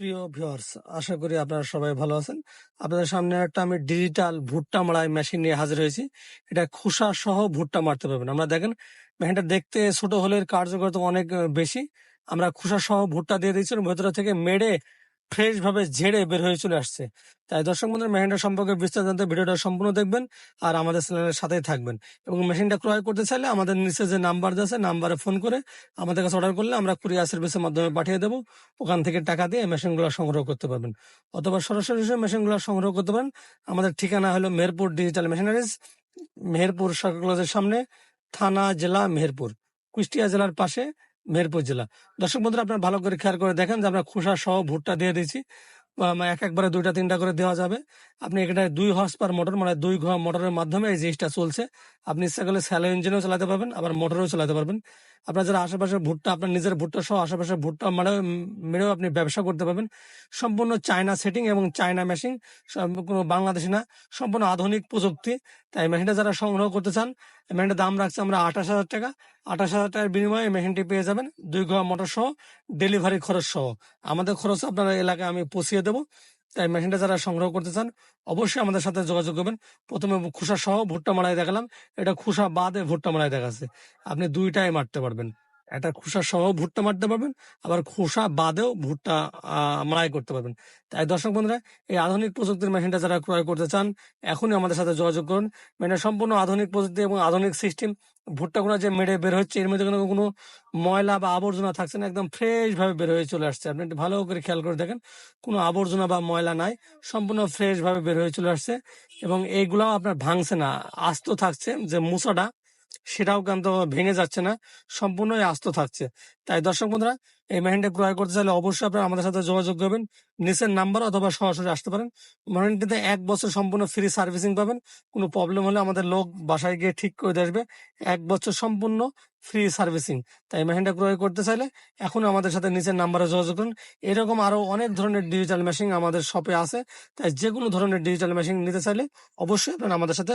প্রিয় ভিউয়ার্স আশা করি আপনারা সবাই ভালো আছেন। আপনাদের সামনে একটা আমি ডিজিটাল ভুট্টা মারাই মেশিন নিয়ে হাজির হয়েছি। এটা খোসা সহ ভুট্টা মারতে পারবেন। আমরা দেখেন মেশিনটা দেখতে ছোট হলে কার্যকারিতা অনেক বেশি। আমরা খোসা সহ ভুট্টা দিয়ে দিয়েছি ভেতরে থেকে মেরে ফ্রেশ ভাবে ঝেড়ে বের হয়ে চলে আসছে। তাই দর্শক বন্ধুরা, মেশিনটা সম্পর্কে বিস্তারিত জানতে ভিডিওটা সম্পূর্ণ দেখবেন আর আমাদের চ্যানেলের সাথেই থাকবেন। এবং মেশিনটা ক্রয় করতে চাইলে আমাদের নিচে যে নাম্বার আছে, নাম্বারে ফোন করে আমাদের কাছে অর্ডার করলে আমরা কুরিয়ার সার্ভিসের মাধ্যমে পাঠিয়ে দেবো। ওখান থেকে টাকা দিয়ে মেশিনগুলো সংগ্রহ করতে পারবেন। অথবা সরাসরি মেশিনগুলো সংগ্রহ করতে পারেন। আমাদের ঠিকানা হলো মেহেরপুর ডিজিটাল মেশিনারিজ, মেহেরপুর সরকার কলেজের সামনে, থানা জেলা মেহেরপুর, কুষ্টিয়া জেলার পাশে মেহেরপুর জেলা। দর্শক বন্ধুরা, আপনার ভালো করে খেয়াল করে দেখেন যে আমরা খোসা সহ ভুট্টা দিয়ে দিয়েছি। এক একবারে দুইটা, তিনটা করে দেওয়া যাবে। আপনি এখানে দুই হর্স পার মোটর মানে দুই ঘোড়া মোটরের মাধ্যমে এই জিনিসটা চলছে। আপনি ইচ্ছা করলে স্যালো ইঞ্জিনও চালাতে পারবেন, আবার মোটরও চালাতে পারবেন। আপনার যারা আশেপাশে ভুট্টা, আপনার নিজের ভুট্টা সহ আশেপাশে ভুট্টা মানে মেরেও আপনি ব্যবসা করতে পারবেন। সম্পূর্ণ চায়না সেটিং এবং চায়না মেশিন কোনো বাংলাদেশি না, সম্পূর্ণ আধুনিক প্রযুক্তি। তাই মেশিনটা যারা সংগ্রহ করতে চান মেশিনটার দাম রাখছে আমরা আঠাশ হাজার টাকা। আঠাশ হাজার টাকার বিনিময়ে মেশিনটি পেয়ে যাবেন। দুই ঘোড়া মোটর সহ ডেলিভারি খরচ সহ। আমাদের খরচ আপনার এলাকায় আমি পৌঁছিয়ে দেবো। তাই মেশিনটা যারা সংগ্রহ করতে চান, অবশ্যই আমাদের সাথে যোগাযোগ করবেন। প্রথমে খুসা সহ ভুট্টা মারাই দেখালাম। এটা খুসা বাদে ভুট্টা মারাই দেখাচ্ছে। আপনি দুইটাই মারতে পারবেন। একটা খোসা সহ ভুট্টা মারতে পারবেন, আবার খোসা বাদেও ভুট্টা মারাই করতে পারবেন। তাই দর্শক বন্ধুরা, এই আধুনিক প্রযুক্তির মেশিনটা যারা ক্রয় করতে চান, এখনই আমাদের সাথে যোগাযোগ করুন। মানে সম্পূর্ণ আধুনিক প্রযুক্তি এবং আধুনিক সিস্টেম, ভুট্টাগুলো যে মেরে বের হচ্ছে, এর মধ্যে কোনো কোনো ময়লা বা আবর্জনা থাকছে না, একদম ফ্রেশ ভাবে বের হয়ে চলে আসছে। আপনি একটু ভালো করে খেয়াল করে দেখেন, কোনো আবর্জনা বা ময়লা নাই, সম্পূর্ণ ফ্রেশ ভাবে বের হয়ে চলে আসছে এবং এইগুলাও আপনার ভাঙছে না, আস্ত থাকছে যে মুসাটা সেটাও কিন্তু ভেঙে যাচ্ছে না, সম্পূর্ণই আস্ত থাকছে। তাই দর্শক বন্ধুরা, এই মেশিনটা ক্রয় করতে চাইলে অবশ্যই আপনারা আমাদের সাথে যোগাযোগ করবেন। নিচের নাম্বার অথবা সরাসরি আসতে পারেন। মেশিনটিতে এক বছর সম্পূর্ণ ফ্রি সার্ভিসিং পাবেন। কোনো প্রবলেম হলে আমাদের লোক বাসায় গিয়ে ঠিক করে আসবে। এক বছর সম্পূর্ণ ফ্রি সার্ভিসিং তাই মেশিনটা ক্রয় করতে চাইলে এখন আমাদের সাথে নিচের নাম্বারে যোগাযোগ করুন। এরকম আরও অনেক ধরনের ডিজিটাল মেশিন আমাদের শপে আছে। তাই যে কোনো ধরনের ডিজিটাল মেশিন নিতে চাইলে অবশ্যই আপনারা আমাদের সাথে